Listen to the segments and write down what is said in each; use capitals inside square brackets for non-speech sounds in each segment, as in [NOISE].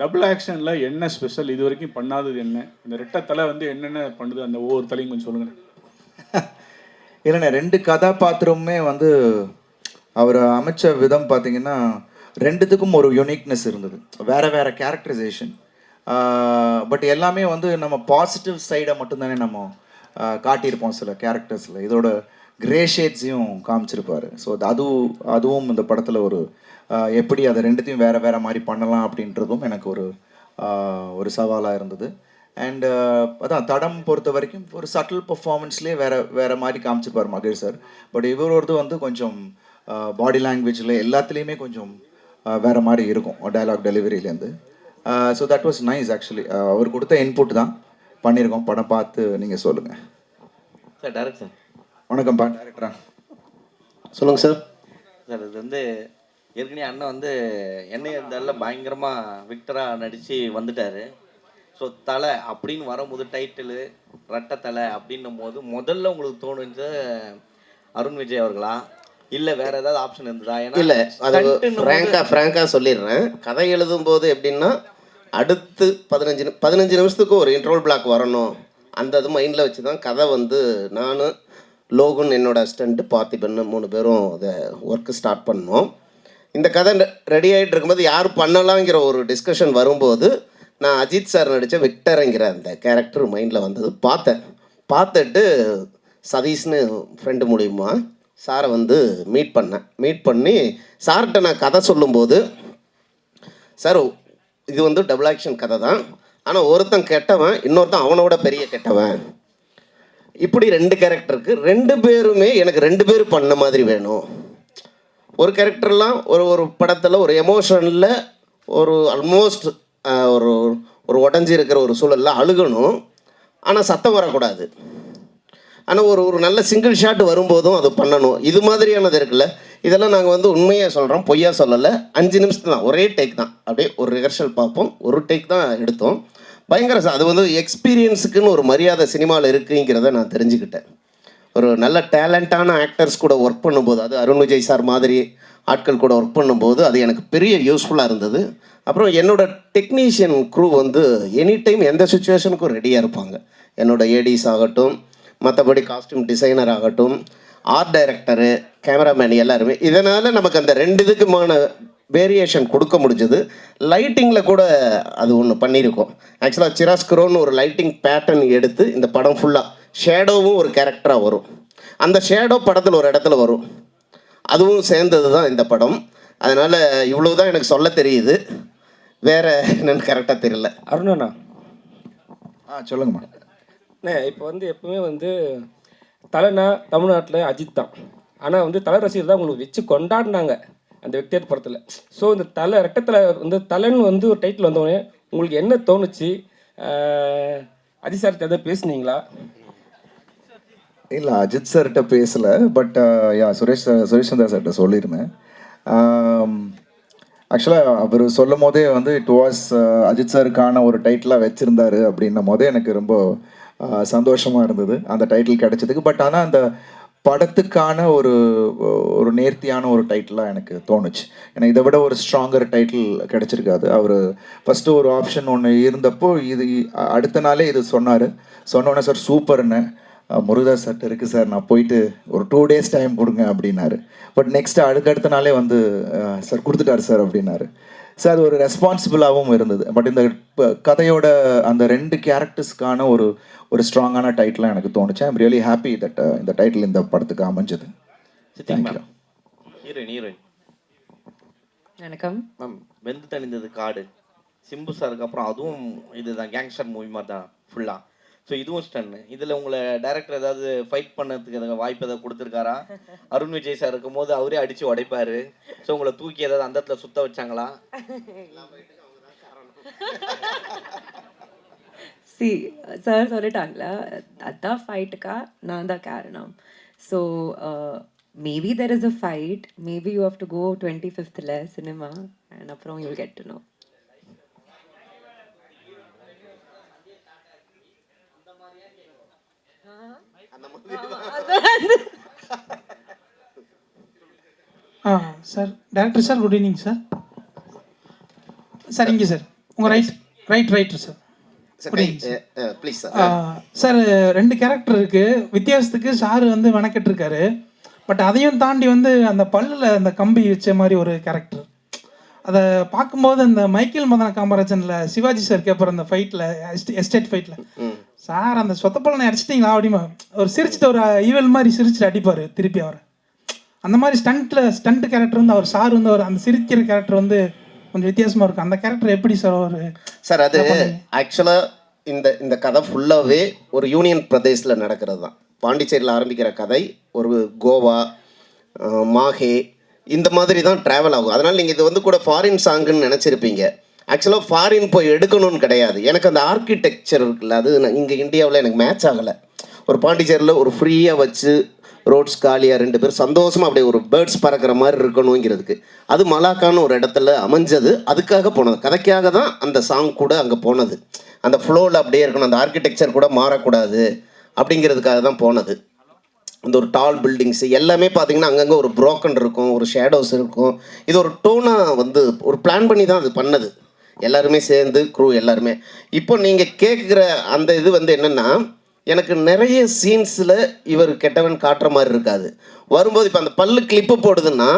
Double ஆக்ஷனில் என்ன special இது வரைக்கும் பண்ணாதது என்ன? இந்த ரெட்டை தலை வந்து என்னென்ன பண்ணுது? அந்த ஒவ்வொரு தலையும் கொஞ்சம் சொல்லுங்கள் [LAUGHS] இல்லைண்ணே ரெண்டு கதாபாத்திரமுமே வந்து அவர் அமைச்ச விதம் பார்த்தீங்கன்னா ரெண்டுத்துக்கும் ஒரு யுனிக்னஸ் இருந்தது. வேறு வேறு கேரக்டரைசேஷன் பட் எல்லாமே வந்து நம்ம பாசிட்டிவ் சைடை மட்டும்தானே நம்ம காட்டியிருப்போம் சில கேரக்டர்ஸில் இதோட கிரே ஷேட்ஸையும் காமிச்சிருப்பார். ஸோ அதுவும் அதுவும் இந்த படத்தில் ஒரு எப்படி அதை ரெண்டுத்தையும் வேறு வேறு மாதிரி பண்ணலாம் அப்படின்றதும் எனக்கு ஒரு ஒரு சவாலாக இருந்தது. அண்டு அதான் தடம் பொறுத்த வரைக்கும் ஒரு சட்டில் பர்ஃபார்மன்ஸ்லேயே வேறு வேறு மாதிரி காமிச்சிருப்பார் மகேஷ் சார். பட் இவரோடது வந்து கொஞ்சம் பாடி லாங்குவேஜில் எல்லாத்துலேயுமே கொஞ்சம் வேறு மாதிரி இருக்கும் dialogue டெலிவரியிலேருந்து so that was nice actually அவர் கொடுத்த இன்புட் தான் பண்ணியிருக்கோம். படம் பார்த்து நீங்கள் சொல்லுங்கள் சார் டேரக்ட் சார் வணக்கம்ப்பா டேரக்டரா சொல்லுங்கள் சார் சார் இது வந்து ஏற்கனவே அண்ணன் வந்து என்னைய இருந்தால பயங்கரமாக விக்டராக நடித்து வந்துட்டார். ஸோ தலை அப்படின்னு வரும்போது டைட்டிலு ரெட்டை தலை அப்படின்னும் போது முதல்ல உங்களுக்கு தோணுச்சு அருண் விஜய் அவர்களா? இல்லை வேற ஏதாவது ஆப்ஷன் இருந்ததா? ஏன்னா இல்லை அது போது- ஃப்ராங்காக ஃப்ராங்காக சொல்லிடுறேன். கதை எழுதும்போது எப்படின்னா அடுத்து பதினஞ்சு பதினஞ்சு நிமிஷத்துக்கு ஒரு இன்ட்ரோல் பிளாக் வரணும். அந்த இது மைண்டில் வச்சு தான் கதை வந்து நான் லோகன் என்னோட அசிஸ்டண்ட்டு பார்த்திபன் மூணு பேரும் அதை ஒர்க்கு ஸ்டார்ட் பண்ணோம். இந்த கதை ரெடி ஆகிட்டு இருக்கும்போது யார் பண்ணலாங்கிற ஒரு டிஸ்கஷன் வரும்போது நான் அஜித் சார் நடித்த விக்டருங்கிற அந்த கேரக்டர் மைண்டில் வந்தது. பார்த்தேன். பார்த்துட்டு சதீஷ்னு ஃப்ரெண்டு மூலிமா சாரை வந்து மீட் பண்ணேன். மீட் பண்ணி சார்கிட்ட நான் கதை சொல்லும்போது சார் இது வந்து டபுள் ஆக்ஷன் கதை தான் ஆனால் ஒருத்தன் கெட்டவன் இன்னொருத்தன் அவனோட பெரிய கெட்டவன். இப்படி ரெண்டு கேரக்டருக்கு ரெண்டு பேருமே எனக்கு ரெண்டு பேர் பண்ண மாதிரி வேணும். ஒரு கேரக்டர்லாம் ஒரு ஒரு படத்தில் ஒரு எமோஷனில் ஒரு ஆல்மோஸ்ட் ஒரு ஒரு உடஞ்சி இருக்கிற ஒரு சூழலில் அழுகணும். ஆனால் சத்தம் வரக்கூடாது. ஆனால் ஒரு ஒரு நல்ல சிங்கிள் ஷாட் வரும்போதும் அது பண்ணணும். இது மாதிரியானது இருக்குல்ல. இதெல்லாம் நாங்கள் வந்து உண்மையாக சொல்கிறோம் பொய்யா சொல்லலை. அஞ்சு நிமிஷத்து தான். ஒரே டேக் தான். அப்படியே ஒரு ரிஹர்சல் பார்ப்போம். ஒரு டேக் தான் எடுத்தோம். பயங்கர அது வந்து எக்ஸ்பீரியன்ஸுக்குன்னு ஒரு மரியாதை சினிமாவில் இருக்குங்கிறத நான் தெரிஞ்சுக்கிட்டேன். ஒரு நல்ல டேலண்டான ஆக்டர்ஸ் கூட ஒர்க் பண்ணும்போது அது அருண் விஜய் சார் மாதிரி ஆட்கள் கூட ஒர்க் பண்ணும்போது அது எனக்கு பெரிய யூஸ்ஃபுல்லாக இருந்தது. அப்புறம் என்னோட டெக்னீஷியன் க்ரூ வந்து எனி டைம் எந்த சுச்சுவேஷனுக்கும் ரெடியாக இருப்பாங்க. என்னோட ஏடிஸ் ஆகட்டும் மற்றபடி காஸ்டியூம் டிசைனர் ஆகட்டும் ஆர்ட் டைரக்டரு கேமராமேன் எல்லாருமே. இதனால் நமக்கு அந்த ரெண்டு இதுக்குமான வேரியேஷன் கொடுக்க முடிஞ்சது. லைட்டிங்கில் கூட அது ஒன்று பண்ணியிருக்கோம். ஆக்சுவலாக சிராஸ்க்ரோன்னு ஒரு லைட்டிங் பேட்டர்ன் எடுத்து இந்த படம் ஃபுல்லாக ஷேடோவும் ஒரு கேரக்டராக வரும். அந்த ஷேடோ படத்தில் ஒரு இடத்துல வரும். அதுவும் சேர்ந்தது தான் இந்த படம். அதனால் இவ்வளவு தான் எனக்கு சொல்ல தெரியுது. வேற என்னன்னு கரெக்டாக தெரியல. அருணண்ணா ஆ சொல்லுங்கம்மா. அண்ணே இப்போ வந்து எப்பவுமே வந்து தலைனா தமிழ்நாட்டில் அஜித் தான் ஆனால் வந்து தலை ரசிகர் தான் உங்களுக்கு வச்சு கொண்டாடினாங்க. அந்த வெக்டர் படத்தில். ஸோ இந்த தலை ரெட்டத்தலை வந்து தலைன்னு வந்து ஒரு டைட்டில் வந்தோடனே உங்களுக்கு என்ன தோணுச்சு? அஜித் சார் எதாவது பேசுனீங்களா? இல்லை அஜித் சார்கிட்ட பேசலை பட் யா சுரேஷ் சுரேஷ் சந்திரா சார்கிட்ட சொல்லியிருந்தேன் ஆக்சுவலாக அவர் சொல்லும் போதே வந்து இட் வாஸ் அஜித் சாருக்கான ஒரு டைட்டிலாக வச்சுருந்தாரு அப்படின்னும் போதே எனக்கு ரொம்ப சந்தோஷமாக இருந்தது. அந்த டைட்டில் கிடைச்சதுக்கு. பட் ஆனால் அந்த படத்துக்கான ஒரு ஒரு நேர்த்தியான ஒரு டைட்டிலாக எனக்கு தோணுச்சு. ஏன்னா இதை விட ஒரு ஸ்ட்ராங்கர் டைட்டில் கிடச்சிருக்காது. அவர் ஃபஸ்ட்டு ஒரு ஆப்ஷன் ஒன்று இருந்தப்போ இது அடுத்த நாளே இது சொன்னார். சொன்னோன்னே சார் சூப்பர்னு முருகதாஸ் சார் இருக்குது சார். நான் போயிட்டு ஒரு டூ டேஸ் டைம் கொடுங்க அப்படின்னாரு. பட் நெக்ஸ்ட் அடுத்தடுத்த நாளே வந்து சார் கொடுத்துட்டார் சார் அப்படின்னாரு. சார் அது ஒரு ரெஸ்பான்சிபிளாகவும் இருந்தது. பட் இந்த கதையோட அந்த ரெண்டு கேரக்டர்ஸ்க்கான ஒரு ஒரு ஸ்ட்ராங்கான டைட்டிலாக எனக்கு தோணுச்சு. ஐம் ரியலி ஹாப்பி தட் இந்த டைட்டில் இந்த படத்துக்கு அமைஞ்சது. வணக்கம். மேம் வெந்து தணிந்தது காடு. சிம்பு சாருக்கு அப்புறம் அதுவும் இதுதான் கேங்ஸ்டர் மூவி மாதிரி தான் ஃபுல்லாக ஸோ இதுவும் ஸ்டன்னு இதில் உங்களை டைரக்டர் ஏதாவது ஃபைட் பண்ணதுக்கு எதாவது வாய்ப்பு ஏதாவது கொடுத்துருக்காரா? அருண் விஜய் சார் இருக்கும்போது அவரே அடித்து உடைப்பாரு. ஸோ உங்களை தூக்கி ஏதாவது அந்த இடத்துல சுத்த வச்சாங்களா? சி சார் சொல்லிட்டாங்களா அதான் ஃபைட்டுக்கா நான் தான் காரணம். So maybe there is a fight maybe you have to go twenty ஃபிஃப்த்தில் cinema and அப்புறம் you'll get to know ah sir director sir good evening sir sir இங்கே சார் உங்கள் right right right sir please sir sir ரெண்டு character இருக்குது வித்தியாசத்துக்கு sir வந்து மெனக்கெட்டு இருக்காரு but அதையும் தாண்டி வந்து அந்த பல்லில் அந்த கம்பி வச்ச மாதிரி ஒரு கேரக்டர் அதை பார்க்கும்போது அந்த மைக்கேல் மதன காமராஜனில் சிவாஜி சார் கேட்பார் அந்த ஃபைட்டில் எஸ்டேட் ஃபைட்டில் சார் அந்த சொத்த பலனை அடிச்சிட்டிங்களா அப்படிமா? ஒரு சிரிச்சிட்டு ஒரு ஈவல் மாதிரி சிரிச்சிட்டு அடிப்பார் திருப்பி அவரை. அந்த மாதிரி ஸ்டண்ட்டில் ஸ்டண்ட் கேரக்டர் வந்து அவர் சார் வந்து அவர் அந்த சிரிக்கிற கேரக்டர் வந்து கொஞ்சம் வித்தியாசமாக இருக்கும். அந்த கேரக்டர் எப்படி சார் ஒரு சார் அது ஆக்சுவலாக இந்த இந்த கதை ஃபுல்லாகவே ஒரு யூனியன் பிரதேசில் நடக்கிறது தான். பாண்டிச்சேரியில் ஆரம்பிக்கிற கதை ஒரு கோவா மாஹே இந்த மாதிரி தான் ட்ராவல் ஆகும். அதனால் நீங்கள் இது வந்து கூட ஃபாரின் சாங்குன்னு நினச்சிருப்பீங்க. ஆக்சுவலாக ஃபாரின் போய் எடுக்கணும்னு கிடையாது. எனக்கு அந்த ஆர்கிடெக்சர் இருக்குல்ல அது இங்கே இந்தியாவில் எனக்கு மேட்ச் ஆகலை. ஒரு பாண்டிச்சேரியில் ஒரு ஃப்ரீயாக வச்சு ரோட்ஸ் காலியாக ரெண்டு பேரும் சந்தோஷமாக அப்படியே ஒரு பேர்ட்ஸ் பறக்கிற மாதிரி இருக்கணுங்கிறதுக்கு. அது மலாக்கான்னு ஒரு இடத்துல அமைஞ்சது. அதுக்காக போனது. கதைக்காக தான் அந்த சாங் கூட அங்கே போனது. அந்த ஃப்ளோவில் அப்படியே இருக்கணும். அந்த ஆர்கிடெக்சர் கூட மாறக்கூடாது அப்படிங்கிறதுக்காக தான் போனது. அந்த ஒரு டால் பில்டிங்ஸ் எல்லாமே பார்த்தீங்கன்னா அங்கங்கே ஒரு ப்ரோக்கன் இருக்கும் ஒரு ஷேடோஸ் இருக்கும். இது ஒரு டோனாக வந்து ஒரு பிளான் பண்ணி தான் அது பண்ணது. எல்லாருமே சேர்ந்து க்ரூ எல்லாருமே. இப்போ நீங்கள் கேட்குற அந்த இது வந்து என்னென்னா எனக்கு நிறைய சீன்ஸில் இவர் கெட்டவன் காட்டுற மாதிரி இருக்காது. வரும்போது இப்போ அந்த பல்லு கிளிப்பு போடுதுன்னா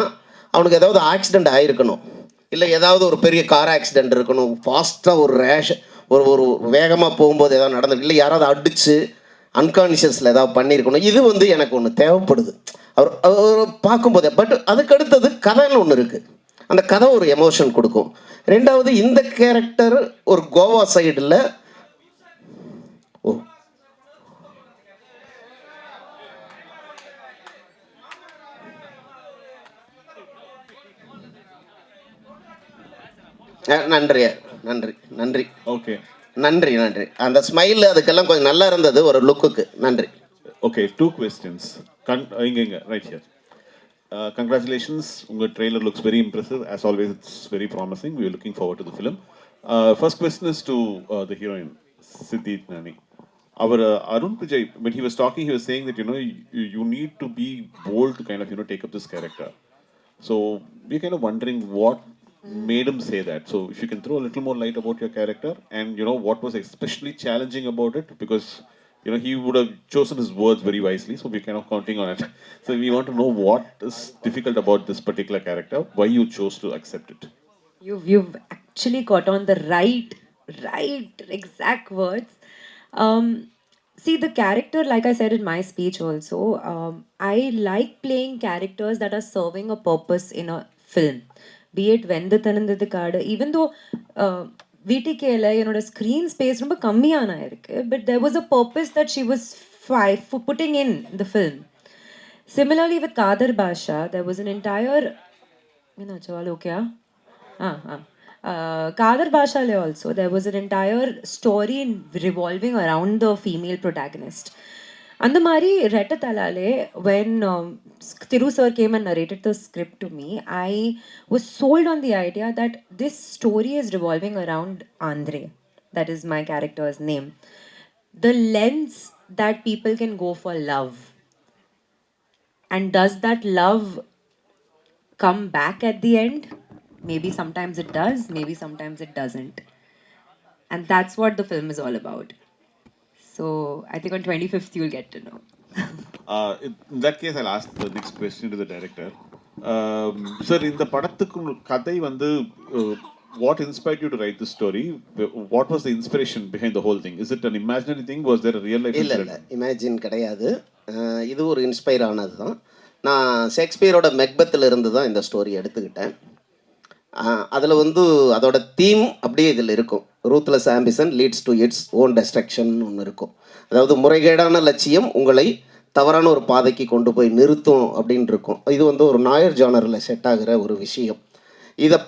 அவனுக்கு ஏதாவது ஆக்சிடெண்ட் ஆகிருக்கணும் இல்லை ஏதாவது ஒரு பெரிய கார் ஆக்சிடெண்ட் இருக்கணும். ஃபாஸ்ட்டாக ஒரு ரேஷ் ஒரு ஒரு வேகமாக போகும்போது ஏதாவது நடந்து இல்லை யாராவது அடித்து அன்கான்ஷியஸில் ஏதாவது பண்ணியிருக்கணும். இது வந்து எனக்கு ஒன்று தேவைப்படுது. அவர் அவர் பார்க்கும்போதே. பட் அதுக்கு அடுத்தது கதைன்னு ஒன்று இருக்குது அந்த கதை ஒரு எமோஷன் கொடுக்கும். ரெண்டாவது இந்த கேரக்டர் ஒரு கோவா சைடில் ஓ. நன்றி நன்றி நன்றி. ஓகே நன்றி நன்றி. அந்த ஸ்மைல் அதுக்கெல்லாம் கொஞ்சம் நல்லா இருந்தது ஒரு லுக்குக்கு நன்றி. ஓகே டூ கொஸ்டின்ஸ் கன் இங்க இங்க right here Uh, congratulations. Your trailer looks very impressive. As always, it's very promising. We're looking forward to the film. Uh, first question is to uh, the heroine, Siddhi Nani. Our uh, Arun Pujay, when he was talking, he was saying that, you know, you, you need to be bold to kind of, you know, take up this character. So we're kind of wondering what made him say that. So if you can throw a little more light about your character and, you know, what was especially challenging about it because you know, he would have chosen his words very wisely, so we're kind of counting on it. [LAUGHS] So we want to know what is difficult about this particular character, why you chose to accept it. You've, you've actually got on the right, right, exact words. Um, see, the character, like I said in my speech also, um, I like playing characters that are serving a purpose in a film. Be it Vendithanandadikada, even though... Uh, VTKல என்னோட screen space ரொம்ப கம்மியான இருக்கு but there was a purpose that she was fi- for putting in the film. Similarly with Kadar Basha, there was an entire என்னாச்சு all ஓகேயா ஆ ஆ Kader பாஷாலே also there was an entire story revolving around the female protagonist அந்த மாதிரி ரெட்ட தலாலே when Thiru sir came and narrated the script to me I was sold on the idea that this story is revolving around Andrea that is my character's name the lens that people can go for love and does that love come back at the end? Maybe sometimes it does, maybe sometimes it doesn't. And that's what the film is all about. So I think on 25th you'll get to know. Uh, in in that case, I'll ask the next question to the director. Um, sir, இந்த படத்துக்கு கதை வந்து uh, what inspired you to write this story? What was the inspiration behind the whole thing? Is it an imaginary thing? Was there a real life இல்லை? இல்லை imagine கிடையாது இது ஒரு inspire ஆனது தான் நான் ஷேக்ஸ்பியரோட மெக்பத்தில் இருந்து தான் இந்த ஸ்டோரி எடுத்துக்கிட்டேன் அதில் வந்து அதோட தீம் அப்படியே இதில் இருக்கும் ruthless ambition leads to its own destruction ஒன்று இருக்கும். அதாவது முறைகேடான லட்சியம் உங்களை தவறான ஒரு பாதைக்கு கொண்டு போய் நிறுத்தும் அப்படின்னு இருக்கும். இது வந்து ஒரு நாயர் ஜானரில் செட் ஆகிற ஒரு விஷயம். இதை